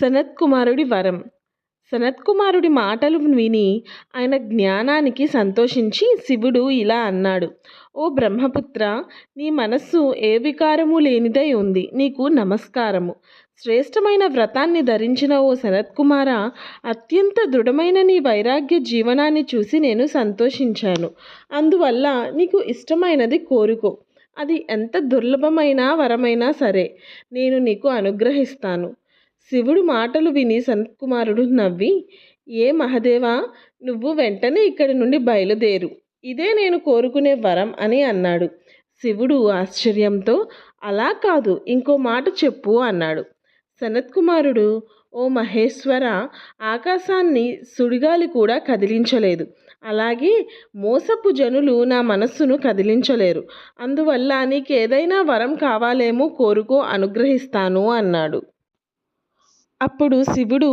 సనత్కుమారుడి వరం. సనత్కుమారుడి మాటలు విని ఆయన జ్ఞానానికి సంతోషించి శివుడు ఇలా అన్నాడు ఓ బ్రహ్మపుత్ర నీ మనస్సు ఏ వికారము లేనిదై ఉంది. నీకు నమస్కారము. శ్రేష్టమైన వ్రతాన్ని ధరించిన ఓ శరత్కుమార అత్యంత దృఢమైన నీ వైరాగ్య జీవనాన్ని చూసి నేను సంతోషించాను. అందువల్ల నీకు ఇష్టమైనది కోరుకో. అది ఎంత దుర్లభమైన వరమైనా సరే నేను నీకు అనుగ్రహిస్తాను. శివుడు మాటలు విని సనత్కుమారుడు నవ్వి ఏ మహదేవా నువ్వు వెంటనే ఇక్కడి నుండి బయలుదేరు. ఇదే నేను కోరుకునే వరం అని అన్నాడు. శివుడు ఆశ్చర్యంతో అలా కాదు ఇంకో మాట చెప్పు అన్నాడు. సనత్కుమారుడు ఓ మహేశ్వర ఆకాశాన్ని సుడిగాలి కూడా కదిలించలేదు. అలాగే మోసపు జనులు నా మనస్సును కదిలించలేరు. అందువల్ల నీకు ఏదైనా వరం కావాలేమో కోరుకో అనుగ్రహిస్తాను అన్నాడు. అప్పుడు శివుడు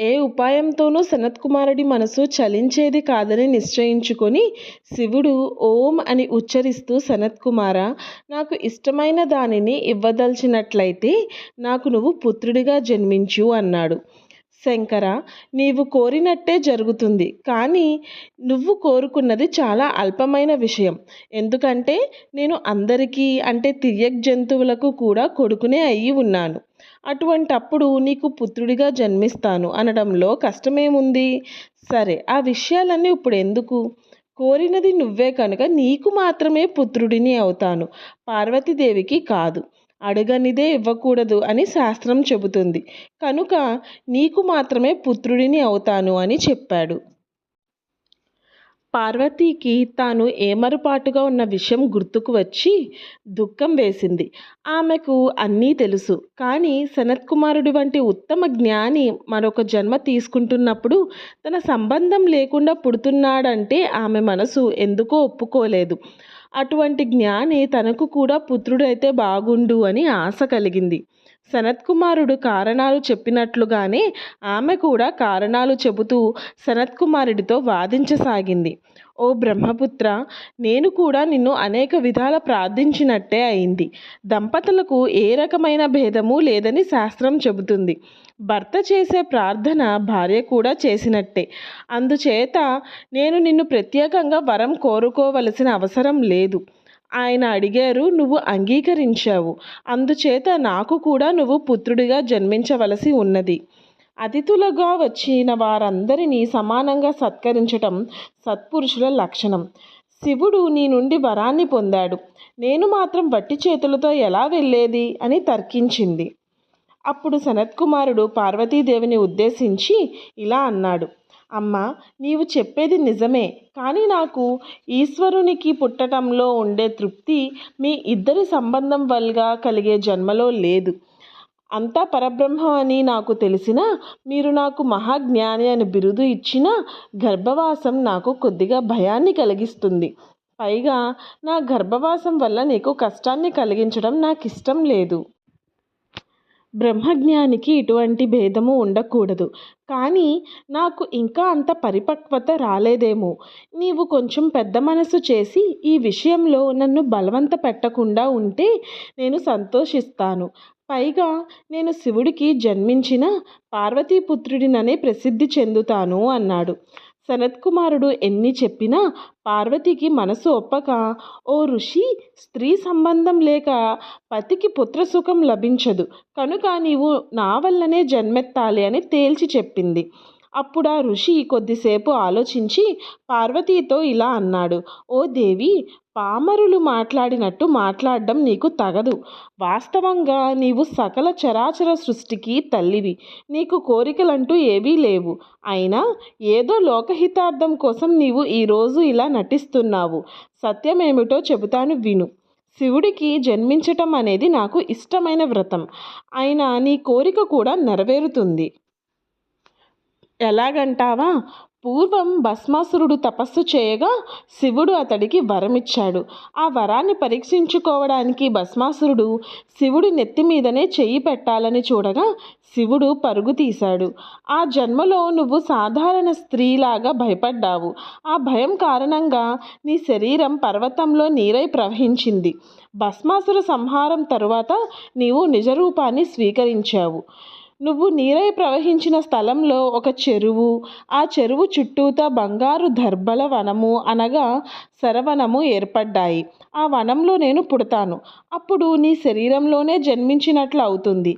ఏ ఉపాయంతోనూ సనత్కుమారుడి మనసు చలించేది కాదని నిశ్చయించుకొని శివుడు ఓం అని ఉచ్చరిస్తూ సనత్కుమార నాకు ఇష్టమైన దానిని ఇవ్వదలిచినట్లయితే నాకు నువ్వు పుత్రుడిగా జన్మించు అన్నాడు. శంకర నీవు కోరినట్టే జరుగుతుంది కానీ నువ్వు కోరుకున్నది చాలా అల్పమైన విషయం. ఎందుకంటే నేను అందరికీ అంటే తియ్యక్ జంతువులకు కూడా కొడుకునే అయ్యి ఉన్నాను. అటువంటప్పుడు నీకు పుత్రుడిగా జన్మిస్తాను అనడంలో కష్టమేముంది? సరే ఆ విషయాలన్నీ ఇప్పుడు ఎందుకు కోరినది నువ్వే కనుక నీకు మాత్రమే పుత్రుడిని అవుతాను. పార్వతీదేవికి కాదు. అడగనిదే ఇవ్వకూడదు అని శాస్త్రం చెబుతుంది. కనుక నీకు మాత్రమే పుత్రుడిని అవుతాను అని చెప్పాడు. పార్వతీకి తాను ఏమరుపాటుగా ఉన్న విషయం గుర్తుకు వచ్చి దుఃఖం వేసింది. ఆమెకు అన్నీ తెలుసు. కానీ సనత్కుమారుడి వంటి ఉత్తమ జ్ఞాని మరొక జన్మ తీసుకుంటున్నప్పుడు తన సంబంధం లేకుండా పుడుతున్నాడంటే ఆమె మనసు ఎందుకో ఒప్పుకోలేదు. అటువంటి జ్ఞాని తనకు కూడా పుత్రుడైతే బాగుండు అని ఆశ కలిగింది. సనత్కుమారుడు కారణాలు చెప్పినట్లుగానే ఆమె కూడా కారణాలు చెబుతూ సనత్కుమారుడితో వాదించసాగింది. ఓ బ్రహ్మపుత్ర నేను కూడా నిన్ను అనేక విధాల ప్రార్థించినట్టే అయింది. దంపతులకు ఏ రకమైన భేదము లేదని శాస్త్రం చెబుతుంది. భర్త చేసే ప్రార్థన భార్య కూడా చేసినట్టే. అందుచేత నేను నిన్ను ప్రత్యేకంగా వరం కోరుకోవలసిన అవసరం లేదు. ఆయన అడిగారు నువ్వు అంగీకరించావు. అందుచేత నాకు కూడా నువ్వు పుత్రుడిగా జన్మించవలసి ఉన్నది. అతిథులుగా వచ్చిన వారందరినీ సమానంగా సత్కరించటం సత్పురుషుల లక్షణం. శివుడు నీ నుండి వరాన్ని పొందాడు. నేను మాత్రం వట్టి చేతులతో ఎలా వెళ్ళేది అని తర్కించింది. అప్పుడు సనత్కుమారుడు పార్వతీదేవిని ఉద్దేశించి ఇలా అన్నాడు. అమ్మ నీవు చెప్పేది నిజమే. కానీ నాకు ఈశ్వరునికి పుట్టటంలో ఉండే తృప్తి మీ ఇద్దరి సంబంధం వల్ల కలిగే జన్మలో లేదు. అంతా పరబ్రహ్మం అని నాకు తెలిసినా మీరు నాకు మహాజ్ఞాని అని బిరుదు ఇచ్చిన గర్భవాసం నాకు కొద్దిగా భయాన్ని కలిగిస్తుంది. పైగా నా గర్భవాసం వల్ల నీకు కష్టాన్ని కలిగించడం నాకు ఇష్టం లేదు. బ్రహ్మజ్ఞానికి ఇటువంటి భేదము ఉండకూడదు. కానీ నాకు ఇంకా అంత పరిపక్వత రాలేదేమో. నీవు కొంచెం పెద్ద మనసు చేసి ఈ విషయంలో నన్ను బలవంత పెట్టకుండా ఉంటే నేను సంతోషిస్తాను. పైగా నేను శివుడికి జన్మించిన పార్వతీపుత్రుడిననే ప్రసిద్ధి చెందుతాను అన్నాడు. సనత్కుమారుడు ఎన్ని చెప్పినా పార్వతికి మనసు ఒప్పక ఓ ఋషి స్త్రీ సంబంధం లేక పతికి పుత్రసుఖం లభించదు. కనుక నీవు నా వల్లనే జన్మెత్తాలి అని తేల్చి చెప్పింది. అప్పుడు ఆ ఋషి కొద్దిసేపు ఆలోచించి పార్వతీతో ఇలా అన్నాడు ఓ దేవి పామరులు మాట్లాడినట్టు మాట్లాడడం నీకు తగదు. వాస్తవంగా నీవు సకల చరాచర సృష్టికి తల్లివి. నీకు కోరికలంటూ ఏవీ లేవు. అయినా ఏదో లోకహితార్థం కోసం నీవు ఈరోజు ఇలా నటిస్తున్నావు. సత్యమేమిటో చెబుతాను విను. శివుడికి జన్మించటం అనేది నాకు ఇష్టమైన వ్రతం. అయినా నీ కోరిక కూడా నెరవేరుతుంది. ఎలాగంటావా? పూర్వం భస్మాసురుడు తపస్సు చేయగా శివుడు అతడికి వరమిచ్చాడు. ఆ వరాన్ని పరీక్షించుకోవడానికి భస్మాసురుడు శివుడి నెత్తి మీదనే చెయ్యి పెట్టాలని చూడగా శివుడు పరుగు తీశాడు. ఆ జన్మలో నువ్వు సాధారణ స్త్రీలాగా భయపడ్డావు. ఆ భయం కారణంగా నీ శరీరం పర్వతంలో నీరై ప్రవహించింది. భస్మాసుర సంహారం తరువాత నీవు నిజరూపాన్ని స్వీకరించావు. నువ్వు నీరై ప్రవహించిన స్థలంలో ఒక చెరువు ఆ చెరువు చుట్టూతా బంగారు దర్భల వనము అనగా శరవణము ఏర్పడ్డాయి. ఆ వనంలో నేను పుడతాను. అప్పుడు నీ శరీరంలోనే జన్మించినట్లు అవుతుంది.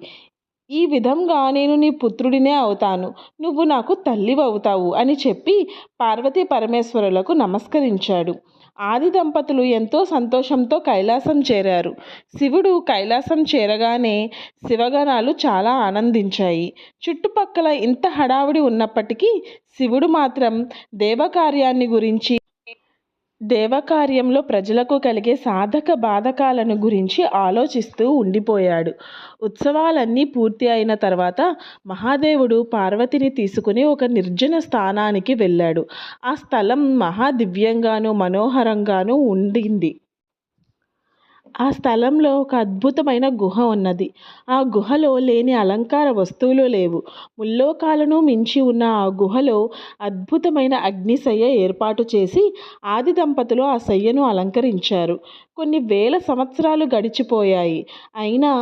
ఈ విధంగా నేను నీ పుత్రుడినే అవుతాను. నువ్వు నాకు తల్లివవుతావు అని చెప్పి పార్వతీ పరమేశ్వరులకు నమస్కరించాడు. ఆది దంపతులు ఎంతో సంతోషంతో కైలాసం చేరారు. శివుడు కైలాసం చేరగానే శివగణాలు చాలా ఆనందించాయి. చుట్టుపక్కల ఇంత హడావిడి ఉన్నప్పటికీ శివుడు మాత్రం దేవకార్యాన్ని గురించి దేవకార్యంలో ప్రజలకు కలిగే సాధక బాధకాలను గురించి ఆలోచిస్తూ ఉండిపోయాడు. ఉత్సవాలన్నీ పూర్తి అయిన తర్వాత మహాదేవుడు పార్వతిని తీసుకుని ఒక నిర్జన స్థానానికి వెళ్ళాడు. ఆ స్థలం మహాదివ్యంగాను మనోహరంగాను ఉండింది. ఆ స్థలంలో ఒక అద్భుతమైన గుహ ఉన్నది. ఆ గుహలో లేని అలంకార వస్తువులు లేవు. ముల్లోకాలను మించి ఉన్న ఆ గుహలో అద్భుతమైన అగ్నిశయ్య ఏర్పాటు చేసి ఆది దంపతులు ఆ శయ్యను అలంకరించారు. కొన్ని వేల సంవత్సరాలు గడిచిపోయాయి. అయినా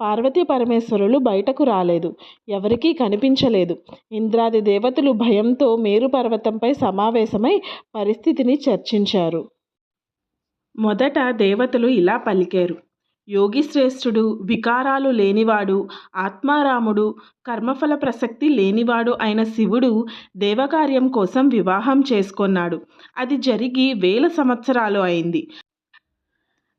పార్వతీ పరమేశ్వరులు బయటకు రాలేదు. ఎవరికీ కనిపించలేదు. ఇంద్రాది దేవతలు భయంతో మేరు పర్వతంపై సమావేశమై పరిస్థితిని చర్చించారు. మొదట దేవతలు ఇలా పలికారు. యోగిశ్రేష్ఠుడు వికారాలు లేనివాడు ఆత్మారాముడు కర్మఫల ప్రసక్తి లేనివాడు అయిన శివుడు దేవకార్యం కోసం వివాహం చేసుకొన్నాడు. అది జరిగి వేల సంవత్సరాలు అయింది.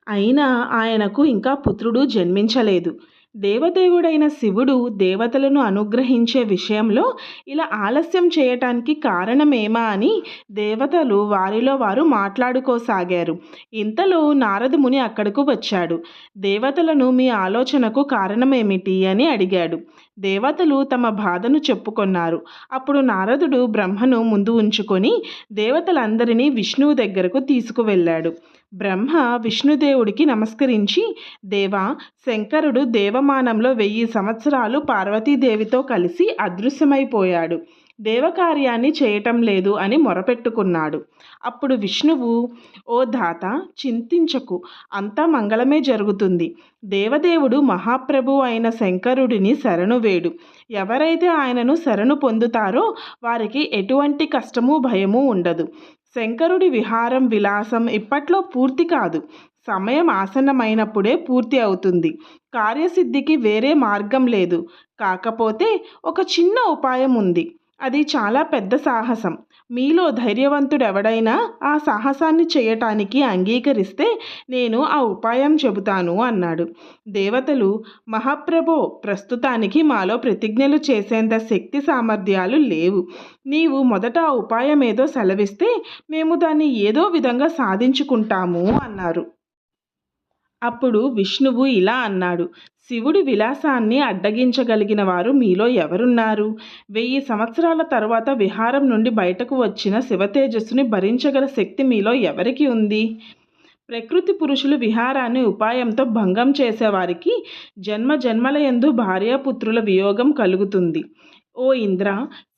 అయినా ఆయనకు ఇంకా పుత్రుడు జన్మించలేదు. దేవదేవుడైన శివుడు దేవతలను అనుగ్రహించే విషయంలో ఇలా ఆలస్యం చేయటానికి కారణమేమా అని దేవతలు వారిలో వారు మాట్లాడుకోసాగారు. ఇంతలో నారద ముని అక్కడకు వచ్చాడు. దేవతలను మీ ఆలోచనకు కారణమేమిటి అని అడిగాడు. దేవతలు తమ బాధను చెప్పుకొన్నారు. అప్పుడు నారదుడు బ్రహ్మను ముందు ఉంచుకొని దేవతలందరినీ విష్ణువు దగ్గరకు తీసుకువెళ్ళాడు. బ్రహ్మ విష్ణుదేవుడికి నమస్కరించి దేవా శంకరుడు దేవమానంలో వెయ్యి సంవత్సరాలు పార్వతీదేవితో కలిసి అదృశ్యమైపోయాడు. దేవకార్యాన్ని చేయటం లేదు అని మొరపెట్టుకున్నాడు. అప్పుడు విష్ణువు ఓ దాత చింతించకు. అంతా మంగళమే జరుగుతుంది. దేవదేవుడు మహాప్రభు అయిన శంకరుడిని శరణు వేడు. ఎవరైతే ఆయనను శరణు పొందుతారో వారికి ఎటువంటి కష్టము భయము ఉండదు. శంకరుడి విహారం విలాసం ఇప్పట్లో పూర్తి కాదు. సమయం ఆసన్నమైనప్పుడే పూర్తి అవుతుంది. కార్యసిద్ధికి వేరే మార్గం లేదు. కాకపోతే ఒక చిన్న ఉపాయం ఉంది. అది చాలా పెద్ద సాహసం. మీలో ధైర్యవంతుడెవడైనా ఆ సాహసాన్ని చేయటానికి అంగీకరిస్తే నేను ఆ ఉపాయం చెబుతాను అన్నాడు. దేవతలు మహాప్రభో ప్రస్తుతానికి మాలో ప్రతిజ్ఞలు చేసేంత శక్తి సామర్థ్యాలు లేవు. నీవు మొదట ఆ ఉపాయం ఏదో సెలవిస్తే మేము దాన్ని ఏదో విధంగా సాధించుకుంటాము అన్నారు. అప్పుడు విష్ణువు ఇలా అన్నాడు శివుడి విలాసాన్ని అడ్డగించగలిగిన వారు మీలో ఎవరున్నారు? వెయ్యి సంవత్సరాల తరువాత విహారం నుండి బయటకు వచ్చిన శివతేజస్సుని భరించగల శక్తి మీలో ఎవరికి ఉంది? ప్రకృతి పురుషులు విహారాన్ని ఉపాయంతో భంగం చేసేవారికి జన్మ జన్మల ఎందు భార్యాపుత్రుల వియోగం కలుగుతుంది. ఓ ఇంద్ర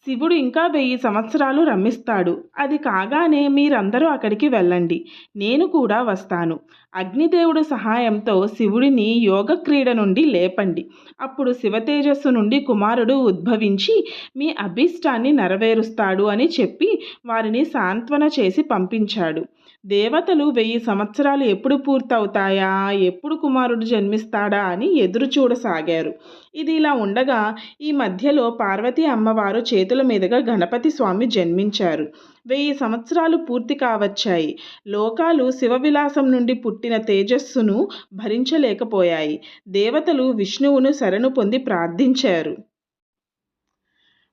శివుడు ఇంకా వెయ్యి సంవత్సరాలు రమిస్తాడు. అది కాగానే మీరందరూ అక్కడికి వెళ్ళండి. నేను కూడా వస్తాను. అగ్నిదేవుడు సహాయంతో శివుడిని యోగ క్రీడ నుండి లేపండి. అప్పుడు శివతేజస్సు నుండి కుమారుడు ఉద్భవించి మీ అభీష్టాన్ని నెరవేరుస్తాడు అని చెప్పి వారిని సాంత్వన చేసి పంపించాడు. దేవతలు వెయ్యి సంవత్సరాలు ఎప్పుడు పూర్తవుతాయా? ఎప్పుడు కుమారుడు జన్మిస్తాడా? అని ఎదురు చూడసాగారు. ఇది ఇలా ఉండగా ఈ మధ్యలో పార్వతీ అమ్మవారు చేతుల మీదుగా గణపతి స్వామి జన్మించారు. వెయ్యి సంవత్సరాలు పూర్తి కావచ్చాయి. లోకాలు శివవిలాసం నుండి పుట్టిన తేజస్సును భరించలేకపోయాయి. దేవతలు విష్ణువును శరణు పొంది ప్రార్థించారు.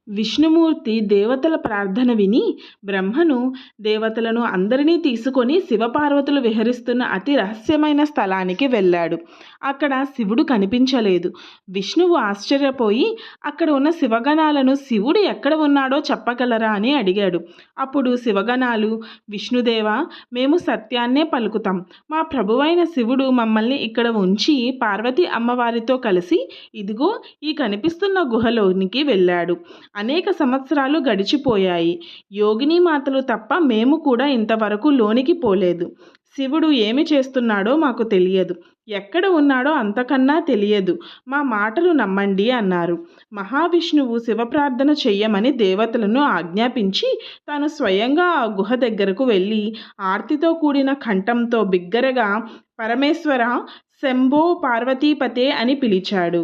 విష్ణుమూర్తి దేవతల ప్రార్థన విని బ్రహ్మను దేవతలను అందరినీ తీసుకొని శివపార్వతులు విహరిస్తున్న అతి రహస్యమైన స్థలానికి వెళ్ళాడు. అక్కడ శివుడు కనిపించలేదు. విష్ణువు ఆశ్చర్యపోయి అక్కడ ఉన్న శివగణాలను శివుడు ఎక్కడ ఉన్నాడో చెప్పగలరా? అని అడిగాడు. అప్పుడు శివగణాలు విష్ణుదేవ మేము సత్యాన్నే పలుకుతాం. మా ప్రభువైన శివుడు మమ్మల్ని ఇక్కడ ఉంచి పార్వతి అమ్మవారితో కలిసి ఇదిగో ఈ కనిపిస్తున్న గుహలోనికి వెళ్ళాడు. అనేక సంవత్సరాలు గడిచిపోయాయి. యోగిని మాతలు తప్ప మేము కూడా ఇంతవరకు లోనికి పోలేదు. శివుడు ఏమి చేస్తున్నాడో మాకు తెలియదు. ఎక్కడ ఉన్నాడో అంతకన్నా తెలియదు. మా మాటలు నమ్మండి అన్నారు. మహావిష్ణువు శివప్రార్థన చెయ్యమని దేవతలను ఆజ్ఞాపించి తాను స్వయంగా ఆ గుహ దగ్గరకు వెళ్ళి ఆర్తితో కూడిన కంఠంతో బిగ్గరగా పరమేశ్వర శంభో పార్వతీపతే అని పిలిచాడు.